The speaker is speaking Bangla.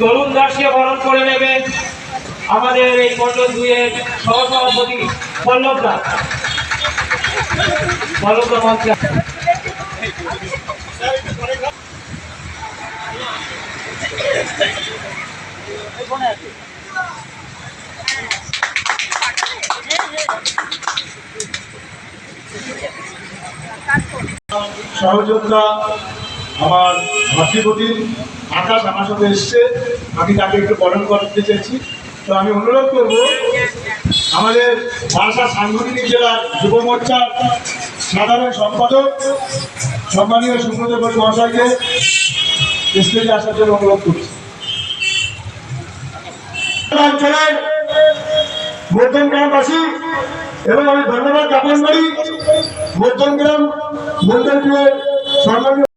তরুণ দাসকে বরণ করে নেবে আমাদের এই মন্ডল দুইয়ের সহসভাপতি পল্লব দাস পল্লব দা, মঞ্চে আসুন। সহযোদ্ধা আমার ভাতৃপতি আকাশ আমার সাথে এসছে। আমি তাকে একটু বরণ করতে চেয়েছি তো আমি অনুরোধ করব, আমাদের বারাসা সাংগঠনিক জেলার যুব মোর্চার সাধারণ সম্পাদক, সম্মানীয় সুব্রত মহাশয়কে স্টেজে আসার জন্য অনুরোধ করছি। অঞ্চলের মধ্যম গ্রামবাসী এবং আমি ধন্যবাদ জ্ঞাপন করি। মধ্যম গ্রাম মন্ডলপুরের সম্মানীয়